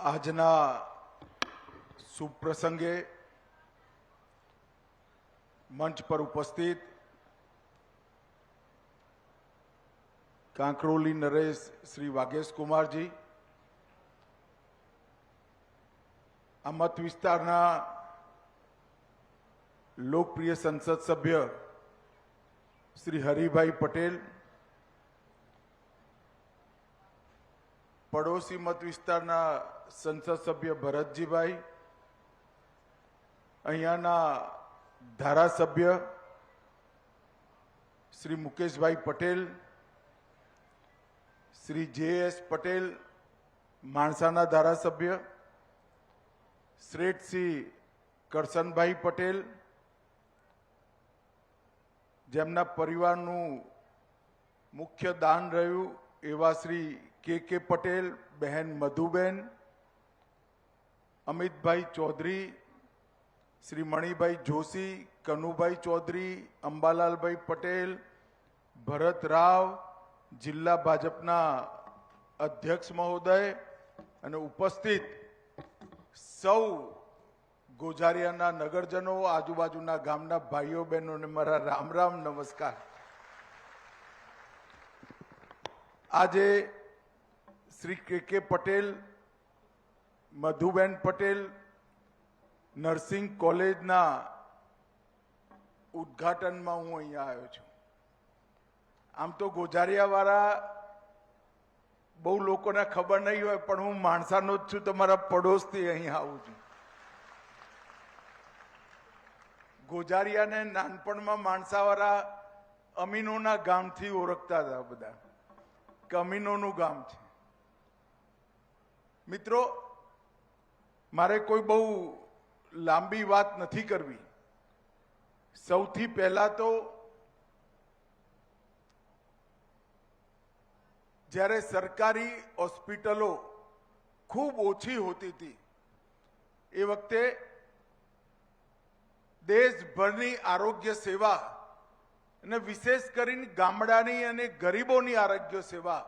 આજના સુપ્રસંગે પ્રસંગે મંચ પર ઉપસ્થિત કાંકરોલી નરેશ શ્રી વાઘેશ કુમારજી, આ મત વિસ્તારના લોકપ્રિય સંસદ સભ્ય શ્રી હરિભાઈ પટેલ પડોશી મત વિસ્તારના સંસદ સભ્ય ભરતજીભાઈ, અહીંયાના ધારાસભ્ય શ્રી મુકેશભાઈ પટેલ, શ્રી જે એસ પટેલ, માણસાના ધારાસભ્ય શ્રેષ્ઠ શ્રી કરસનભાઈ પટેલ, જેમના પરિવારનું મુખ્ય દાન રહ્યું એવા શ્રી કે કે પટેલ, બહેન મધુબેન, અમિતભાઈ ચૌધરી, શ્રી મણિભાઈ જોશી, કનુભાઈ ચૌધરી, અંબાલાલભાઈ પટેલ, ભરત રાવ, જિલ્લા ભાજપના અધ્યક્ષ મહોદય અને ઉપસ્થિત સૌ ગોજારિયાના નગરજનો, આજુબાજુના ગામના ભાઈઓ, બહેનોને મારા રામ રામ નમસ્કાર. આજે શ્રી કે કે પટેલ, મધુબેન પટેલ, નર્સિંગ કોલેજના ઉદ્ઘાટનમાં હું અહીંયા આવ્યો છું. આમ તો ગોજારિયાવાળા બહુ લોકોને ખબર નહીં હોય, પણ હું માણસાનો જ છું, તમારા પડોશથી અહીં આવું છું. ગોજારિયાને નાનપણમાં માણસાવાળા અમીનોના ગામથી ઓળખતા હતા બધા. કે અમીનોનું ગામ છે. મિત્રો, મારે કોઈ બહુ લાંબી વાત નથી કરવી. સૌથી પહેલા તો જ્યારે સરકારી હોસ્પિટલો ખૂબ ઓછી હોતી હતી, એ વખતે દેશભરની આરોગ્ય સેવા અને વિશેષ કરીને ગામડાની અને ગરીબોની આરોગ્ય સેવા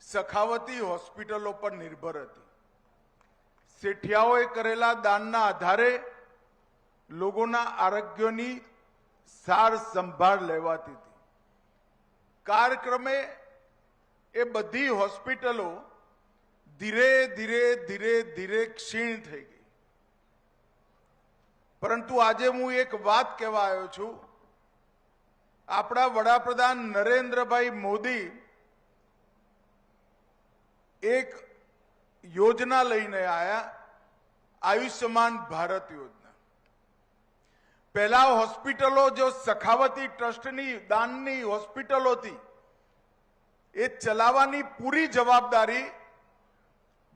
સખાવતી હોસ્પિટલો પર નિર્ભર હતી. શેઠિયાઓએ કરેલા દાનના આધારે લોકોના આરોગ્યની સાર સંભાળ લેવાતી હતી. કારક્રમે એ બધી હોસ્પિટલો ધીરે ધીરે ધીરે ધીરે ક્ષીણ થઈ ગઈ. પરંતુ આજે હું એક વાત કહેવા આવ્યો છું. આપણા વડાપ્રધાન નરેન્દ્રભાઈ મોદી એક યોજના લઈને આયા આયુષ્યમાન ભારત યોજના. પહેલા હોસ્પિટલો જો સખાવતી ટ્રસ્ટની, દાનની હોસ્પિટલો હતી એ ચલાવવાની પૂરી જવાબદારી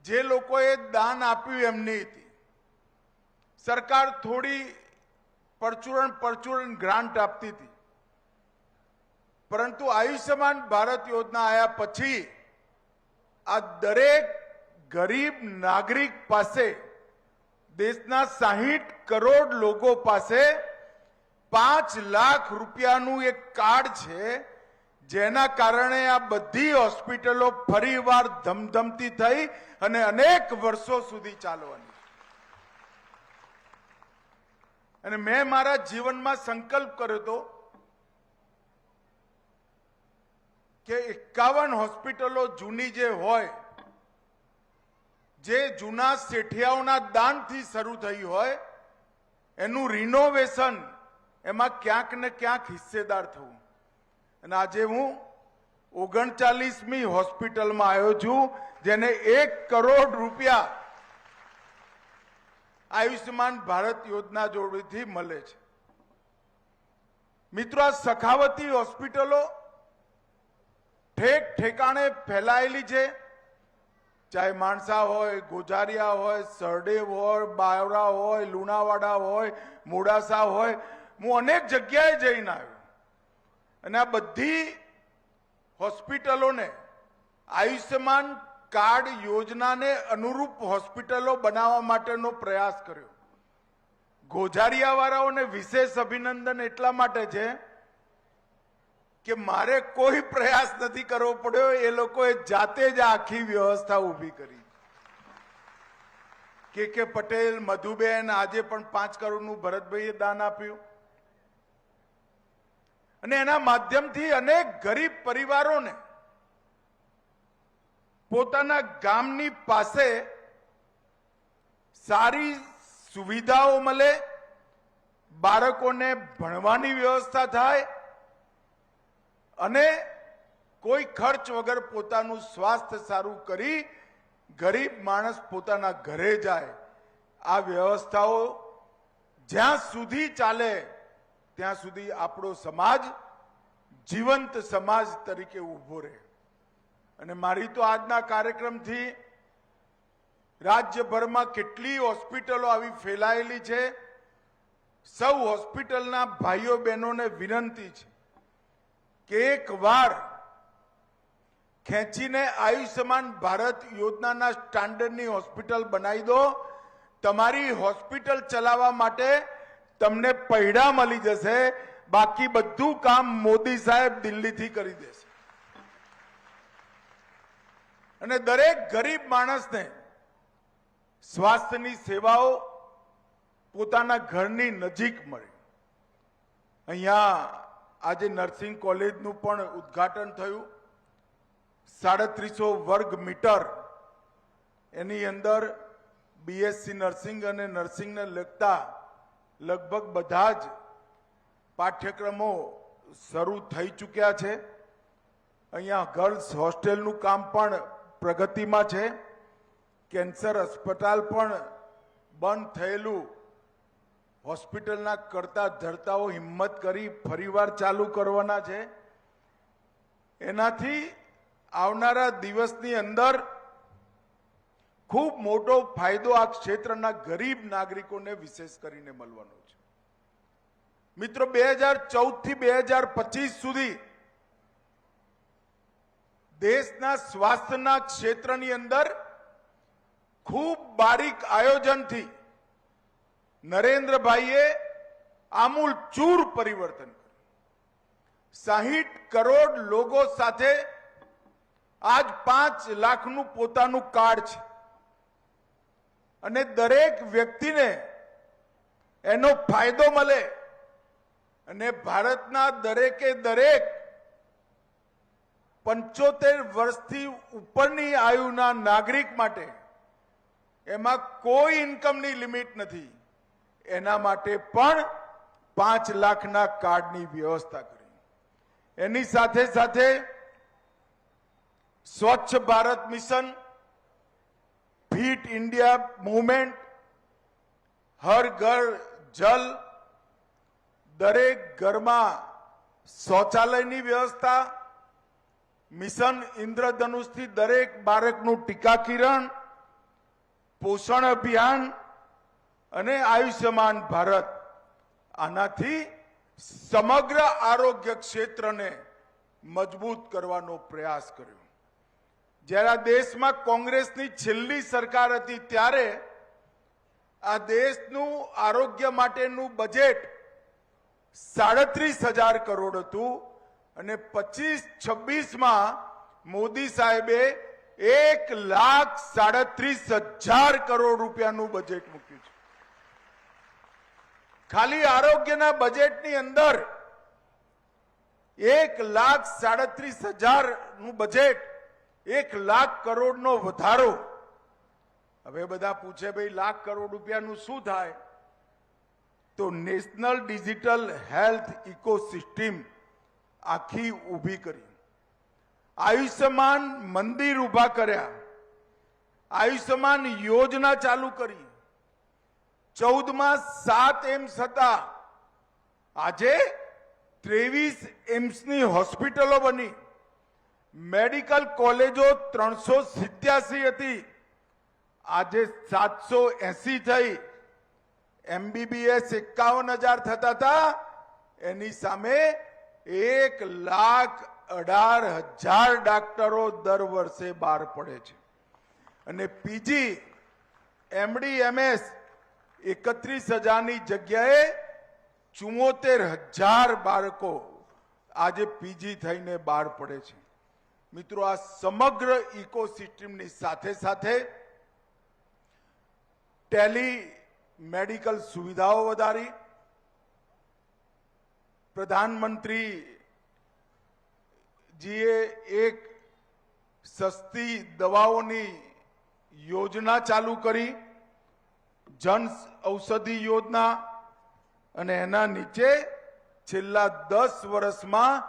જે લોકોએ દાન આપ્યું એમની હતી. સરકાર થોડી પરચુરણ પરચુરણ ગ્રાન્ટ આપતી હતી. પરંતુ આયુષ્યમાન ભારત યોજના આવ્યા પછી આ દરેક ગરીબ નાગરિક પાસે, દેશના સાહીઠ કરોડ લોકો પાસે પાંચ લાખ રૂપિયાનું એક કાર્ડ છે, જેના કારણે આ બધી હોસ્પિટલો ફરીવાર ધમધમતી થઈ અને અનેક વર્ષો સુધી ચાલવાની. અને મેં મારા જીવનમાં સંકલ્પ કર્યો હતો કે એકાવન હોસ્પિટલો જૂની જે હોય, જે જૂના શેઠિયાઓના દાનથી શરૂ થઈ હોય, એનું રિનોવેશન એમાં ક્યાંક ને ક્યાંક હિસ્સેદાર થવું. અને આજે હું ઓગણચાલીસમી હોસ્પિટલમાં આવ્યો છું, જેને એક કરોડ રૂપિયા આયુષ્યમાન ભારત યોજના જોડેથી મળે છે. મિત્રો, આ સખાવતી હોસ્પિટલો ઠેક ઠેકાણે ફેલાયેલી છે. ચાહે માણસા હોય, ગોજારિયા હોય સરડેવ હોય, બાવરા હોય, લુણાવાડા હોય, મોડાસા હોય, હું અનેક જગ્યાએ જઈને આવ્યો. અને આ બધી હોસ્પિટલોને, આયુષ્યમાન કાર્ડ યોજનાને અનુરૂપ હોસ્પિટલો બનાવવા માટેનો પ્રયાસ કર્યો. ગોઝારિયાવાળાઓને વિશેષ અભિનંદન એટલા માટે છે કે મારે કોઈ પ્રયાસ નથી કરવો પડ્યો, એ લોકોએ જાતે જ આખી વ્યવસ્થા ઊભી કરી. કે કે પટેલ, મધુબેન આજે પણ પાંચ કરોડનું ભરતભાઈએ દાન આપ્યું. અને એના માધ્યમથી અનેક ગરીબ પરિવારોને પોતાના ગામની પાસે સારી સુવિધાઓ મળે, બાળકોને ભણવાની વ્યવસ્થા થાય અને કોઈ ખર્ચ વગર પોતાનું સ્વાસ્થ્ય સારું કરી ગરીબ માણસ પોતાના ઘરે જાય, આ વ્યવસ્થાઓ જ્યાં સુધી ચાલે, ત્યાં સુધી આપણો સમાજ જીવંત સમાજ તરીકે ઊભો રહે. અને મારી તો આજના કાર્યક્રમથી રાજ્યભરમાં કેટલી હોસ્પિટલો આવી ફેલાયેલી છે. સૌ હોસ્પિટલના ભાઈઓ બહેનોને વિનંતી છે. કે એક વાર ખેંચીને આયુષ્યમાન ભારત યોજનાના સ્ટાન્ડર્ડની હોસ્પિટલ બનાવી દો. તમારી હોસ્પિટલ ચલાવવા માટે તમને પૈડા મળી જશે. બાકી બધું કામ મોદી સાહેબ દિલ્હીથી કરી દેશે. અને દરેક ગરીબ માણસને સ્વાસ્થ્યની સેવાઓ પોતાના ઘરની નજીક મળે. અહીંયા આજે નર્સિંગ કોલેજનું પણ ઉદ્ઘાટન થયું. સાડત્રીસો વર્ગ મીટર એની અંદર બીએસસી નર્સિંગ અને નર્સિંગને લગતા લગભગ બધા જ પાઠ્યક્રમો શરૂ થઈ ચૂક્યા છે. અહીંયા ગર્લ્સ હોસ્ટેલનું કામ પણ પ્રગતિમાં છે. કેન્સર અસ્પતાલ પણ બંધ થયેલું હોસ્પિટલના કરતા ધરતાઓ હિંમત કરી ફરીવાર ચાલુ કરવાના છે. એનાથી આવનારા દિવસની અંદર ખૂબ મોટો ફાયદો આ ક્ષેત્રના ગરીબ નાગરિકોને વિશેષ કરીને મળવાનો છે. મિત્રો, બે હજાર ચૌદથી બે હજાર પચીસ સુધી દેશના સ્વાસ્થ્યના ક્ષેત્રની અંદર ખૂબ બારીક આયોજનથી નરેન્દ્રભાઈએ આમૂલ ચૂર પરિવર્તન કર્યું. સાહીઠ કરોડ લોકો સાથે આજ પાંચ લાખનું પોતાનું કાર્ડ છે. અને દરેક વ્યક્તિને એનો ફાયદો મળે અને ભારતના દરેકે દરેક પંચોતેર વર્ષથી ઉપરની આયુના નાગરિક માટે એમાં કોઈ ઇન્કમની લિમિટ નથી. એના માટે પણ પાંચ લાખના કાર્ડની વ્યવસ્થા કરી. એની સાથે સાથે Swachh Bharat mission, fit India movement, Har Ghar Jal, દરેક ઘરમાં શૌચાલયની વ્યવસ્થા, મિશન ઇન્દ્રધનુષથી દરેક બાળકનું ટીકા કિરણ પોષણ અભિયાન અને આયુષ્યમાન ભારત. આનાથી સમગ્ર આરોગ્ય ક્ષેત્રને મજબૂત કરવાનો પ્રયાસ કર્યો. જ્યારે દેશમાં કોંગ્રેસની છેલ્લી સરકાર હતી ત્યારે આ દેશનું આરોગ્ય માટેનું બજેટ સાડત્રીસ હજાર કરોડ હતું અને પચીસ છવ્વીસમાં મોદી સાહેબે એક લાખ સાડત્રીસ હજાર કરોડ રૂપિયાનું બજેટ મૂક્યું. ખાલી આરોગ્યના બજેટની અંદર એક લાખ સાડત્રીસ હજારનું બજેટ, એક લાખ કરોડનો વધારો. હવે બધા પૂછે ભાઈ, લાખ કરોડ રૂપિયાનું શું થાય? તો નેશનલ ડિજિટલ હેલ્થ ઇકોસિસ્ટમ આખી ઊભી કરી. આયુષ્યમાન મંદિર ઊભા કર્યા. આયુષ્યમાન યોજના ચાલુ કરી. ચૌદમાં સાત એમ્સ હતા. આજે ત્રેવીસ એમ્સની હોસ્પિટલો બની. મેડિકલ કોલેજો ત્રણસો સિત્યાસી હતી. આજે સાતસો એસી થઈ. એમબીબીએસ એકાવન હજાર થતા હતા. એની સામે એક લાખ અઢાર હજાર ડાક્ટરો દર વર્ષે બહાર પડે છે. અને પીજી એમડી એમએસ એકત્રીસ હજારની જગ્યાએ ચુમ્મોતેર હજાર બાળકો આજે પીજી થઈને બહાર પડે છે. મિત્રો, આ સમગ્ર ઇકોસિસ્ટમની સાથે સાથે ટેલી મેડિકલ સુવિધાઓ વધારી, પ્રધાનમંત્રી જીએ એક સસ્તી દવાઓની યોજના ચાલુ કરી જન ઔષધિ યોજના અને એના નીચે છેલ્લા દસ વર્ષમાં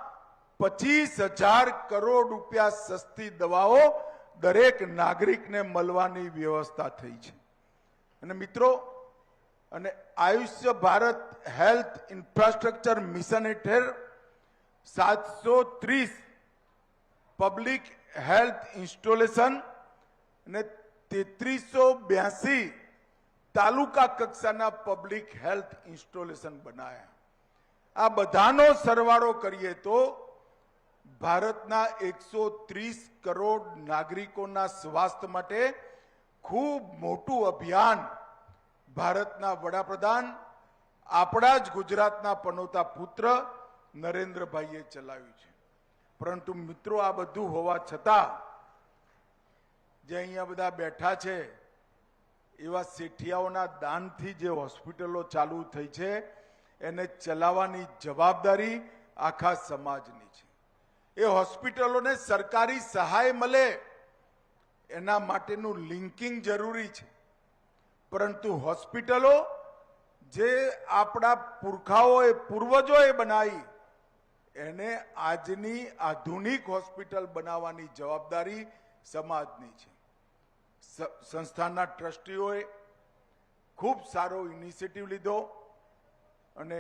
પચીસ હજાર કરોડ રૂપિયા સસ્તી દવાઓ દરેક નાગરિકને મળવાની વ્યવસ્થા થઈ છે. અને મિત્રો, અને આયુષ્ય ભારત હેલ્થ ઇન્ફ્રાસ્ટ્રક્ચર મિશન હેઠળ સાતસો ત્રીસ પબ્લિક હેલ્થ ઇન્સ્ટોલેશન અને તેત્રીસો બ્યાસી તાલુકા કક્ષાના પબ્લિક હેલ્થ ઇન્સ્ટોલેશન બનાવ્યા આ બધાનો સરવાળો કરીએ તો ભારતના એકસો ત્રીસ કરોડ નાગરિકોના સ્વાસ્થ્ય માટે ખૂબ મોટું અભિયાન ભારતના વડાપ્રધાન, આપણા જ ગુજરાતના પનોતા પુત્ર નરેન્દ્રભાઈએ ચલાવ્યું છે. પરંતુ મિત્રો આ બધું હોવા છતાં જે અહીંયા બધા બેઠા છે એવા શેઠિયાઓના દાનથી જે હોસ્પિટલો ચાલુ થઈ છે, એને ચલાવવાની જવાબદારી આખા સમાજની છે. એ હોસ્પિટલોને સરકારી સહાય મળે, એના માટેનું લિંકિંગ જરૂરી છે. પરંતુ હોસ્પિટલો જે આપણા પુરખાઓએ પૂર્વજોએ બનાવી, એને આજની આધુનિક હોસ્પિટલ બનાવવાની જવાબદારી સમાજની છે. સંસ્થાના ટ્રસ્ટીઓએ ખૂબ સારો ઇનિશિયેટિવ લીધો અને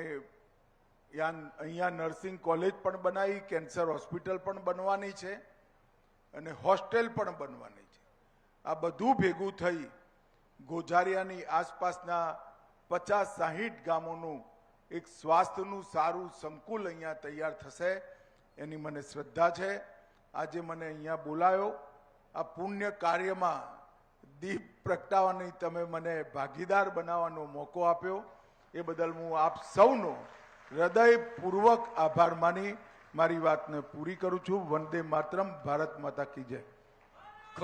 અહીંયા નર્સિંગ કોલેજ પણ બનાવી કેન્સર હોસ્પિટલ પણ બનવાની છે અને હોસ્ટેલ પણ બનવાની છે. આ બધું ભેગું થઈ ગોઝારિયાની આસપાસના પચાસ સાહીઠ ગામોનું એક સ્વાસ્થ્યનું સારું સંકુલ અહીંયા તૈયાર થશે એની મને શ્રદ્ધા છે. આજે મને અહીંયા બોલાયો. આ પુણ્ય કાર્યમાં દીપ પ્રગટાવવાની તમે મને ભાગીદાર બનાવવાનો મોકો આપ્યો. એ બદલ હું આપ સૌનો હૃદયપૂર્વક આભાર માની મારી વાતને પૂરી કરું છું. વંદે માતરમ, ભારત માતા કી જય.